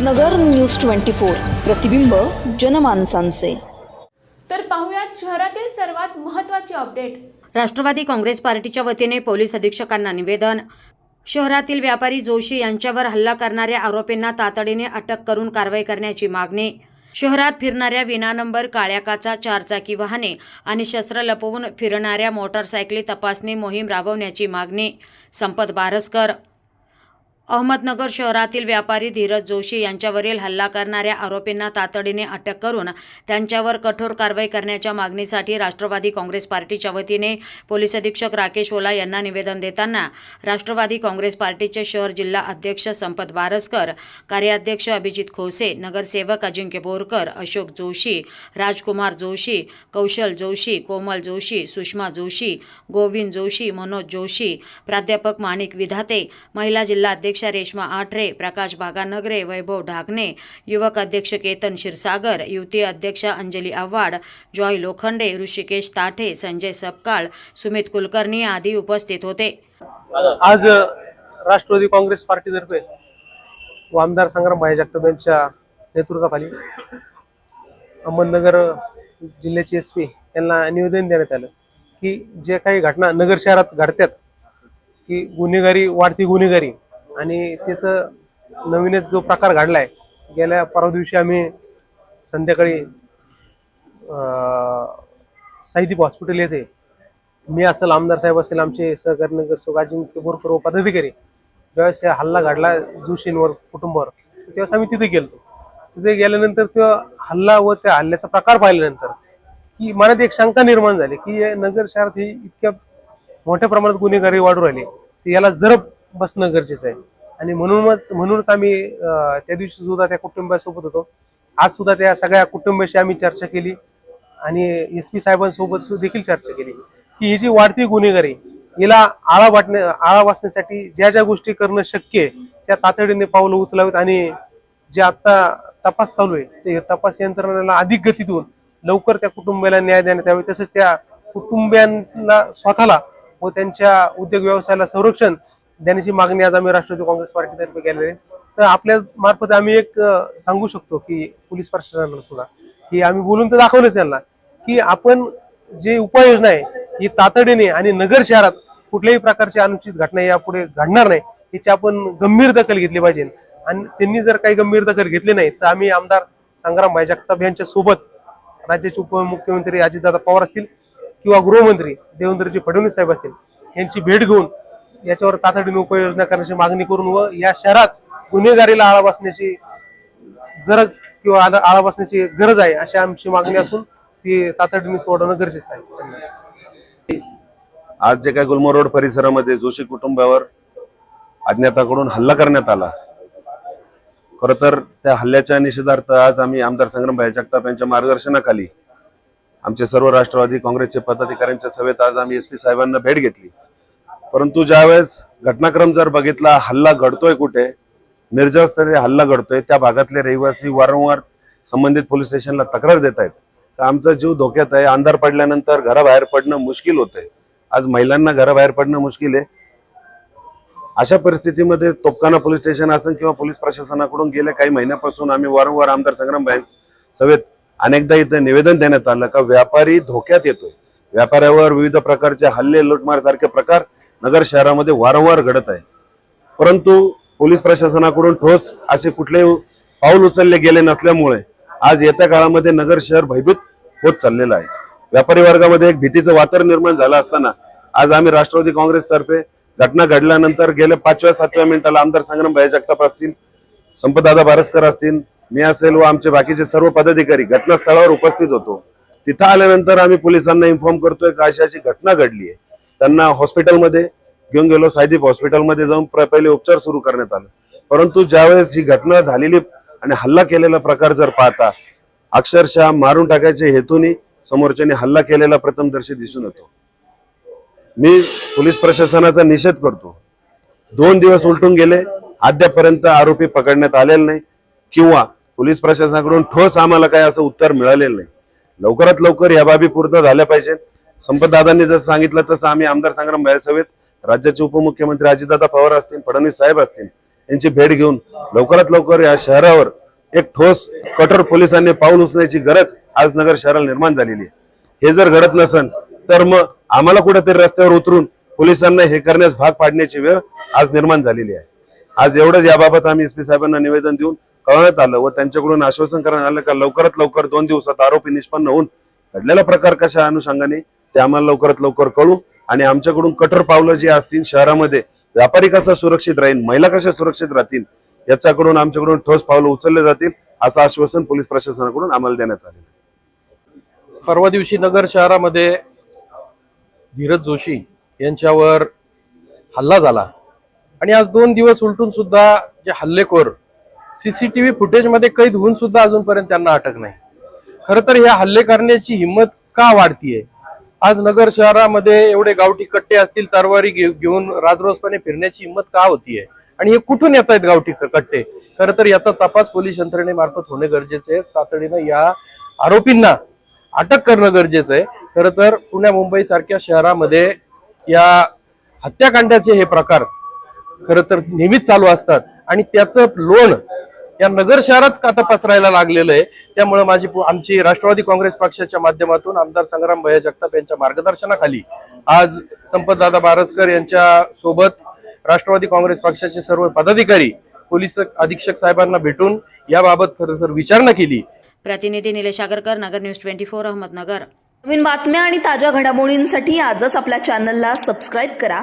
नगर news twenty four. प्रतिबिंब जनमानसांचे. तर पाहुयात शहरातील सर्वात महत्त्वाची अपडेट. राष्ट्रवादी काँग्रेस पार्टीच्या वतीने पोलीस अधीक्षकांना निवेदन. शहरातील व्यापारी जोशी यांच्यावर हल्ला करणाऱ्या आरोपींना तातडीने अटक करून कारवाई करण्याची मागणी. शहरात फिरणाऱ्या विना नंबर काळ्या काचा चारचाकी वाहने आणि शस्त्र लपवून फिरणाऱ्या मोटरसायकली तपासणी मोहीम राबवण्याची मागणी. संपत बारसकर अहमदनगर शहरातील व्यापारी धीरज जोशी यांच्यावरील हल्ला करणाऱ्या आरोपींना तातडीने अटक करून त्यांच्यावर कठोर कारवाई करण्याच्या मागणीसाठी राष्ट्रवादी काँग्रेस पार्टीच्या वतीने पोलीस अधीक्षक राकेश ओला यांना निवेदन देताना राष्ट्रवादी काँग्रेस पार्टीचे शहर जिल्हा अध्यक्ष संपत बारसकर कार्याध्यक्ष अभिजित खोसे नगरसेवक अजिंक्य बोरकर अशोक जोशी राजकुमार जोशी कौशल जोशी कोमल जोशी सुषमा जोशी गोविंद जोशी मनोज जोशी प्राध्यापक माणिक विधाते महिला जिल्हा रेश्मा आठरे प्रकाश बागानगरे वैभव ढाकणे युवक अध्यक्ष केतन क्षीरसागर युवती अध्यक्ष अंजली आव्हाड जॉय लोखंडे ऋषिकेश ताठे संजय सपकाळ सुमित कुलकर्णी आदी उपस्थित होते. आज राष्ट्रवादी काँग्रेस पार्टीतर्फे व आमदार संग्राम भाई जगताप यांच्या नेतृत्वाखाली अहमदनगर जिल्ह्याचे एस पी यांना निवेदन देण्यात आलं की जे काही घटना नगर शहरात घडतात की गुन्हेगारी वाढती गुन्हेगारी आणि त्याचं नवीनच जो प्रकार घडलाय गेल्या परवा दिवशी आम्ही संध्याकाळी साहित्यिक साईदीप हॉस्पिटल येथे मी असेल आमदार साहेब असेल आमचे सहकारी नगरसेवक अजिंक्य बोरकर व पदाधिकारी ज्यावेळेस हल्ला घडला जोशींवर कुटुंबावर त्यावेळेस आम्ही तिथे गेलो. तिथे गेल्यानंतर तो हल्ला व त्या हल्ल्याचा प्रकार पाहिल्यानंतर की मनात एक शंका निर्माण झाली की हे नगर शहरात ही इतक्या मोठ्या प्रमाणात गुन्हेगारी वाढू राहिली याला जरब बसणं गरजेचं आहे. आणि म्हणूनच म्हणूनच आम्ही त्या दिवशी सुद्धा त्या कुटुंबासोबत होतो. आज सुद्धा त्या सगळ्या कुटुंबाशी आम्ही चर्चा केली आणि एस पी साहेबांसोबत देखील चर्चा केली की ही जी वाढती गुन्हेगारी हिला आळा वाटण्या आळा वाचण्यासाठी ज्या ज्या गोष्टी करणं शक्य आहे त्या तातडीने पावलं उचलावीत आणि जे आता तपास चालू आहे ते तपास यंत्रणेला अधिक गती देऊन लवकर त्या कुटुंबाला न्याय देण्यात यावे. तसेच त्या कुटुंबियांना स्वतःला व त्यांच्या उद्योग व्यवसायाला संरक्षण देण्याची मागणी आज आम्ही राष्ट्रवादी काँग्रेस पार्टीतर्फे केलेली तर आपल्या मार्फत आम्ही एक सांगू शकतो की पोलीस प्रशासनाला सुद्धा की आम्ही बोलून तर दाखवलंच त्यांना की आपण जे उपाययोजना आहे ही तातडीने आणि नगर शहरात कुठल्याही प्रकारची अनुचित घटना यापुढे घडणार नाही याची आपण गंभीर दखल घेतली पाहिजे. आणि त्यांनी जर काही गंभीर दखल घेतली नाही तर आम्ही आमदार संग्रामभाई जगताप यांच्या सोबत राज्याचे उपमुख्यमंत्री अजितदादा पवार असतील किंवा गृहमंत्री देवेंद्रजी फडणवीस साहेब असतील यांची भेट घेऊन याच्यावर तातडीने उपाययोजना करण्याची मागणी करून व या शहरात गुन्हेगारीला आळा बसण्याची जर किंवा आळा बसण्याची गरज आहे अशी आमची मागणी असून ती तातडीने सोडवणं गरजेचं आहे. आज जे काही गुलमोर रोड परिसरामध्ये जोशी कुटुंबावर अज्ञाताकडून हल्ला करण्यात आला. खर तर त्या हल्ल्याच्या निषेधार्थ आज आम्ही आमदार संग्रामभाई जगताप यांच्या मार्गदर्शनाखाली आमचे सर्व राष्ट्रवादी काँग्रेसचे पदाधिकाऱ्यांच्या सभेत आज आम्ही एस पी साहेबांना भेट घेतली. परंतु ज्यावेळेस घटनाक्रम जर बघितला हल्ला घडतोय कुठे निर्जनस्थळी हल्ला घडतोय त्या भागातले रहिवासी वारंवार संबंधित पोलीस स्टेशनला तक्रार देत आहेत. तर आमचा जीव धोक्यात आहे. अंधार पडल्यानंतर घराबाहेर पडणं मुश्किल होतंय. आज महिलांना घराबाहेर पडणं मुश्किल आहे. अशा परिस्थितीमध्ये तोपकाना पोलीस स्टेशन असेल किंवा पोलीस प्रशासनाकडून गेल्या काही महिन्यापासून आम्ही वारंवार आमदार संग्राम सभेत अनेकदा इथं निवेदन देण्यात आलं का व्यापारी धोक्यात येतोय. व्यापाऱ्यावर विविध प्रकारचे हल्ले लुटमार सारखे प्रकार नगर शहरामध्ये वारंवार घडत आहे. परंतु पोलीस प्रशासनाकडून ठोस असे कुठलेही पाऊल उचलले गेले नसल्यामुळे आज येत्या काळामध्ये नगर शहर भयभीत होत चाललेलं आहे. व्यापारी वर्गामध्ये एक भीतीचं वातावरण निर्माण झालं असताना आज आम्ही राष्ट्रवादी काँग्रेसतर्फे घटना घडल्यानंतर गेल्या पाचव्या सातव्या मिनिटाला आमदार संग्राम भाई जगताप असतील संपदादा बारसकर असतील मी असेल व आमचे बाकीचे सर्व पदाधिकारी घटनास्थळावर उपस्थित होतो. तिथं आल्यानंतर आम्ही पोलिसांना इन्फॉर्म करतोय का अशी अशी घटना घडली आहे त्यांना हॉस्पिटलमध्ये घेऊन गेलो सायदीप हॉस्पिटलमध्ये जाऊन पहिले उपचार सुरू करण्यात आले. परंतु ज्यावेळेस ही घटना झालेली आणि हल्ला केलेला प्रकार जर पाहता अक्षरशः मारून टाकायच्या हेतूने समोरच्याने हल्ला केलेला प्रथमदर्शी दिसून येतो. मी पोलीस प्रशासनाचा निषेध करतो. दोन दिवस उलटून गेले अद्यापर्यंत आरोपी पकडण्यात आलेले नाही किंवा पोलीस प्रशासनाकडून ठोस आम्हाला काय असं उत्तर मिळालेलं नाही. लवकरात लवकर या बाबी पूर्ण झाल्या पाहिजेत. संपतदादांनी जसं सांगितलं तसं आम्ही आमदार संग्राम सभेत राज्याचे उपमुख्यमंत्री अजितदादा पवार असतील फडणवीस साहेब असतील यांची भेट घेऊन लवकरात लवकर या शहरावर एक ठोस कठोर पोलिसांनी पाऊल उचलण्याची गरज आज नगर शहराला निर्माण झालेली आहे. हे जर घडत नसन तर मग आम्हाला कुठेतरी रस्त्यावर उतरून पोलिसांना हे करण्यास भाग पाडण्याची वेळ आज निर्माण झालेली आहे. आज एवढंच याबाबत आम्ही एस पी साहेबांना निवेदन देऊन कळवण्यात आलं व त्यांच्याकडून आश्वासन करण्यात आलं का लवकरात लवकर दोन दिवसात आरोपी निष्पन्न होऊन घडलेला प्रकार कशा अनुषंगाने ते आम्हाला लवकरात लवकर कळू. आणि आमच्याकडून कठोर पावलं जी असतील शहरामध्ये व्यापारी कसा सुरक्षित राहील महिला कशा सुरक्षित राहतील याच्याकडून आमच्याकडून ठोस पावलं उचलले जातील असं आश्वासन पोलीस प्रशासनाकडून आम्हाला देण्यात आले परवा दिवशी नगर शहरामध्ये धीरज जोशी यांच्यावर हल्ला झाला. आणि आज दोन दिवस उलटून सुद्धा जे हल्लेखोर सीसीटीव्ही फुटेजमध्ये कैद होऊन सुद्धा अजूनपर्यंत त्यांना अटक नाही. खर तर ह्या हल्ले करण्याची हिंमत का वाढतीये? आज नगर शहरामध्ये एवढे गावठी कट्टे असतील तरवारी घेऊन राजरोसपणे फिरण्याची हिंमत का होतीये? आणि हे कुठून येत आहेत गावठी कट्टे? खर तर याचा तपास पोलीस यंत्रणेमार्फत होणे गरजेचे आहे. तातडीनं या आरोपींना अटक करणं गरजेचं आहे. खरं तर पुण्या मुंबई सारख्या शहरामध्ये या हत्याकांडाचे हे प्रकार खरं तर नेहमीच चालू असतात. आणि त्याचं लोण या नगर शहरात आता पसरायला लागलेलं आहे? त्यामुळे माझी पु- आमची राष्ट्रवादी काँग्रेस पक्षाच्या माध्यमातून आमदार संग्राम भैया जगताप यांच्या मार्गदर्शनाखाली आज संपतदादा बारसकर यांच्या सोबत राष्ट्रवादी काँग्रेस पक्षाचे सर्व पदाधिकारी पोलीस अधीक्षक साहेबांना भेटून याबाबत खरं तर विचारणा केली. प्रतिनिधी Nilesh Agarkar Nagar news twenty four Ahmednagar. नवीन बातम्या आणि ताज्या घडामोडींसाठी आजच आपल्या चॅनलला सबस्क्राईब करा.